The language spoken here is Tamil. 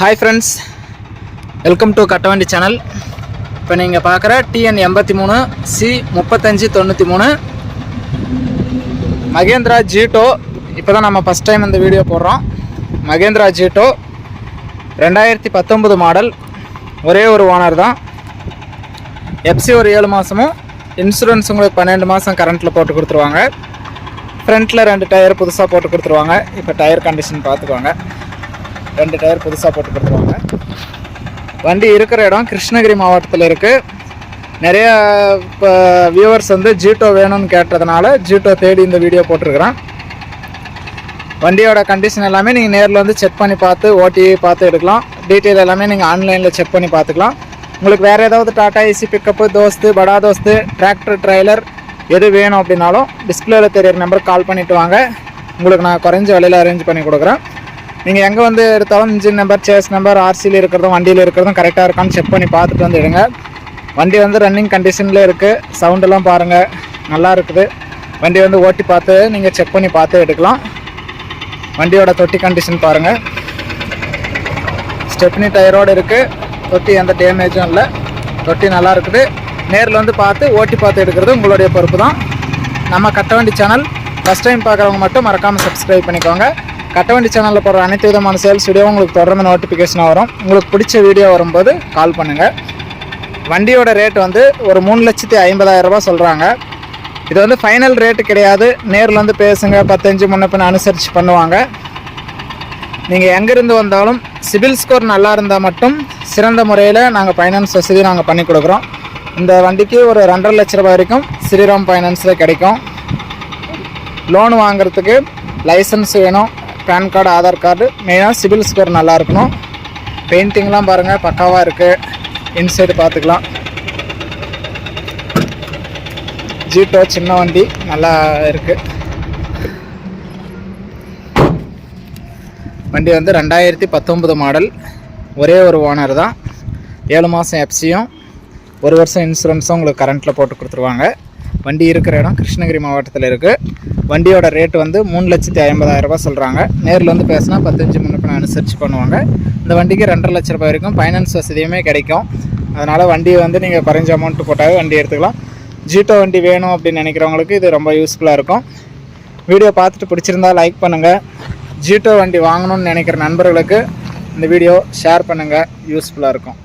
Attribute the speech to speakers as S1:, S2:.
S1: Hi friends welcome to Kattavandi channel இப்போ நீங்கள் பார்க்குற டிஎன் எண்பத்தி மூணு சி முப்பத்தஞ்சு தொண்ணூற்றி மூணு மகேந்திரா ஜீட்டோ இப்போ தான் நம்ம ஃபஸ்ட் டைம் இந்த வீடியோ போடுறோம். மகேந்திரா ஜீட்டோ ரெண்டாயிரத்தி பத்தொம்பது மாடல் ஒரே ஒரு ஓனர் தான். எஃப்சி ஒரு ஏழு மாதமும் இன்சூரன்ஸ் உங்களுக்கு பன்னெண்டு மாதம் கரண்ட்டில் போட்டு கொடுத்துருவாங்க. ஃப்ரண்ட்டில் ரெண்டு டயர் புதுசாக போட்டு கொடுத்துருவாங்க. இப்போ டயர் கண்டிஷன் பார்த்துக்கோங்க ரெண்டு டயர் புதுசாக போட்டு கொடுத்துருவாங்க. வண்டி இருக்கிற இடம் கிருஷ்ணகிரி மாவட்டத்தில் இருக்குது நிறைய இப்போ வியூவர்ஸ் வந்து ஜீட்டோ வேணும்னு கேட்டதுனால ஜீட்டோ தேடி இந்த வீடியோ போட்டிருக்கிறேன். வண்டியோட கண்டிஷன் எல்லாமே நீங்கள் நேரில் வந்து செக் பண்ணி பார்த்து ஓட்டி பார்த்து எடுக்கலாம். டீட்டெயில் எல்லாமே நீங்கள் ஆன்லைனில் செக் பண்ணி பார்த்துக்கலாம். உங்களுக்கு வேறு ஏதாவது டாட்டா ஏசி பிக்கப்பு தோஸ்து படா தோஸ்து டிராக்டர் ட்ரைலர் எது வேணும் அப்படின்னாலும் டிஸ்பிளேல தெரியிற நம்பருக்கு கால் பண்ணிவிட்டு வாங்க. உங்களுக்கு நான் குறைஞ்ச விலையில் அரேஞ்ச் பண்ணி கொடுக்குறேன். நீங்கள் எங்கே வந்து எடுத்தாலும் இன்ஜின் நம்பர் சேஸ் நம்பர் ஆர்சியில் இருக்கிறதும் வண்டியில் இருக்கிறதும் கரெக்டாக இருக்கான்னு செக் பண்ணி பார்த்துட்டு வந்து எடுங்க. வண்டி வந்து ரன்னிங் கண்டிஷனில் இருக்குது சவுண்டெல்லாம் பாருங்கள் நல்லா இருக்குது. வண்டி வந்து ஓட்டி பார்த்து நீங்கள் செக் பண்ணி பார்த்து எடுக்கலாம். வண்டியோட தொட்டி கண்டிஷன் பாருங்கள் ஸ்டெப்னி டயரோடு இருக்குது தொட்டி எந்த டேமேஜும் இல்லை. தொட்டி நல்லா இருக்குது. நேரில் வந்து பார்த்து ஓட்டி பார்த்து எடுக்கிறது உங்களுடைய பொறுப்பு தான் நம்ம கட்ட வண்டி சேனல் ஃபஸ்ட் டைம் பார்க்குறவங்க மட்டும் மறக்காமல் சப்ஸ்கிரைப் பண்ணிக்கோங்க. கட்டவண்டி சேனலில் போடுற அனைத்து விதமான சேல்ஸ் வீடியோ உங்களுக்கு தொடர்ந்து நோட்டிஃபிகேஷனாக வரும். உங்களுக்கு பிடிச்ச வீடியோ வரும்போது கால் பண்ணுங்கள் வண்டியோட ரேட் வந்து ஒரு மூணு லட்சத்தி ஐம்பதாயிரரூபா சொல்கிறாங்க இது வந்து ஃபைனல் ரேட்டு கிடையாது. நேரில் வந்து பேசுங்க. பத்தஞ்சு முன்ன அனுசரித்து பண்ணுவாங்க. நீங்கள் எங்கேருந்து வந்தாலும் சிபில் ஸ்கோர் நல்லா இருந்தால் மட்டும் சிறந்த முறையில் நாங்கள் ஃபைனான்ஸ் வசதி நாங்கள் பண்ணி கொடுக்குறோம். இந்த வண்டிக்கு ஒரு ரெண்டரை லட்ச ரூபாய் வரைக்கும் ஸ்ரீராம் ஃபைனான்ஸில் கிடைக்கும். லோன் வாங்குறதுக்கு லைசன்ஸ் வேணும். பேன் கார்டு ஆதார் கார்டு மெயினாக சிவில் ஸ்கோர் நல்லா இருக்கணும். பெயிண்டிங்லாம் பாருங்கள் பக்காவாக இருக்குது இன்சைடு பார்த்துக்கலாம். ஜீட்டோ சின்ன வண்டி நல்லா இருக்குது வண்டி வந்து ரெண்டாயிரத்தி பத்தொம்பது மாடல். ஒரே ஒரு ஓனர் தான். ஏழு மாதம் எஃப்சியும் ஒரு வருஷம் இன்சூரன்ஸும் உங்களுக்கு கரண்ட்டில் போட்டு கொடுத்துருவாங்க. வண்டி இருக்கிற இடம் கிருஷ்ணகிரி மாவட்டத்தில் இருக்குது வண்டியோட ரேட் வந்து மூணு லட்சத்தி ஐம்பதாயிரம் ரூபாய் சொல்கிறாங்க நேரில் வந்து பேசினா பத்தஞ்சு முன்னுக்கு அனுசரித்து பண்ணுவாங்க. இந்த வண்டிக்கு ரெண்டரை லட்ச ரூபாய் வரைக்கும் ஃபைனான்ஸ் வசதியுமே கிடைக்கும். அதனால் வண்டியை வந்து நீங்கள் குறைஞ்ச அமௌண்ட்டு போட்டாவே வண்டி எடுத்துக்கலாம். ஜீட்டோ வண்டி வேணும் அப்படின்னு நினைக்கிறவங்களுக்கு இது ரொம்ப யூஸ்ஃபுல்லாக இருக்கும். வீடியோ பார்த்துட்டு பிடிச்சிருந்தா லைக் பண்ணுங்கள் ஜீட்டோ வண்டி வாங்கணும்னு நினைக்கிற நண்பர்களுக்கு இந்த வீடியோ ஷேர் பண்ணுங்கள் யூஸ்ஃபுல்லாக இருக்கும்.